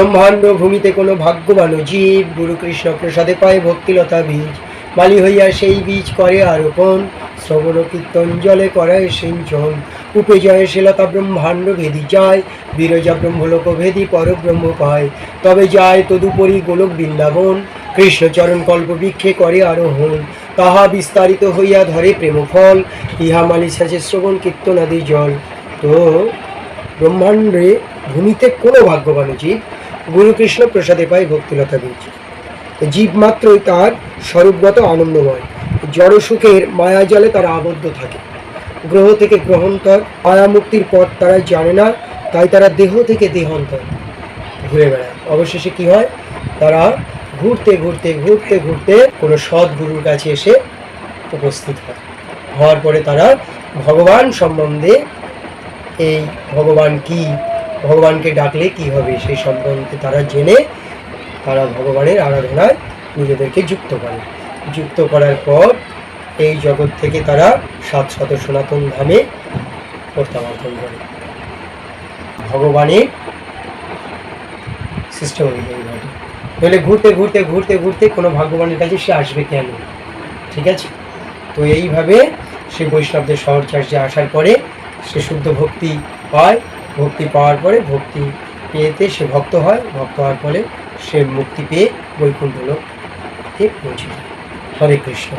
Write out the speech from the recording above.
ব্রহ্মাণ্ড ভূমিতে কোনো ভাগ্যবান জীব গুরু কৃষ্ণ প্রসাদে পায় ভক্তিলতা বীজ। মালি হইয়া সেই বীজ করে আরোপণ। শ্রবণ কীর্তন জলে করায় সিঞ্চন। উপে জয় শিলতা ব্রহ্মাণ্ড ভেদি যায়। বিরজা ব্রহ্মলোক ভেদি পরব্রহ্ম পায়। তবে যায় তদুপরি গোলক বৃন্দাবন। কৃষ্ণচরণ কল্প বৃক্ষে করে আরোহণ। তাহা বিস্তারিত হইয়া ধরে প্রেম ফল ইহা মালি সাজে শ্রবণ কীর্তনাদি জল। তো ব্রহ্মাণ্ডে ভূমিতে কোনো ভাগ্যবান জীব গুরুকৃষ্ণ প্রসাদে পায় ভক্তিলতা বীজ জীব মাত্রই তার স্বরূপগত আনন্দময়। জড় সুখের মায়াজালে তারা আবদ্ধ থাকে। গ্রহ থেকে গ্রহান্তর মায়া মুক্তির পথ তারা জানে না, তাই তারা দেহ থেকে দেহান্তর। ঘুরে বেড়ায়। অবশেষে কি হয়? তারা ঘুরতে ঘুরতে ঘুরতে ঘুরতে কোনো সৎ গুরুর কাছে এসে উপস্থিত হয়। হওয়ার পরে তারা ভগবান সম্বন্ধে এই ভগবান কি ভগবানকে ডাকলে কি হবে সেই সম্বন্ধে তারা জেনে তারা ভগবানের আরাধনায় নিজেদেরকে যুক্ত করে। যুক্ত করার পর এই জগৎ থেকে তারা সাত শত সনাতন ধামে প্রত্যাবর্তন করে। ভগবানের সিস্টেম হয়ে যায় এইভাবে নইলে ঘুরতে ঘুরতে ঘুরতে ঘুরতে কোনো ভগবানের কাছে সে আসবে কেন? ঠিক আছে? তো এইভাবে সে বৈষ্ণবদের শহর চার্চে আসার পরে সে শুদ্ধ ভক্তি পায়। ভক্তি পাওয়ার পরে ভক্তি পেয়েতে সে ভক্ত হয়। ভক্ত হওয়ার ফলে সে মুক্তি পেয়ে বৈকুণ্ঠ লোকে পৌঁছে হরে কৃষ্ণ।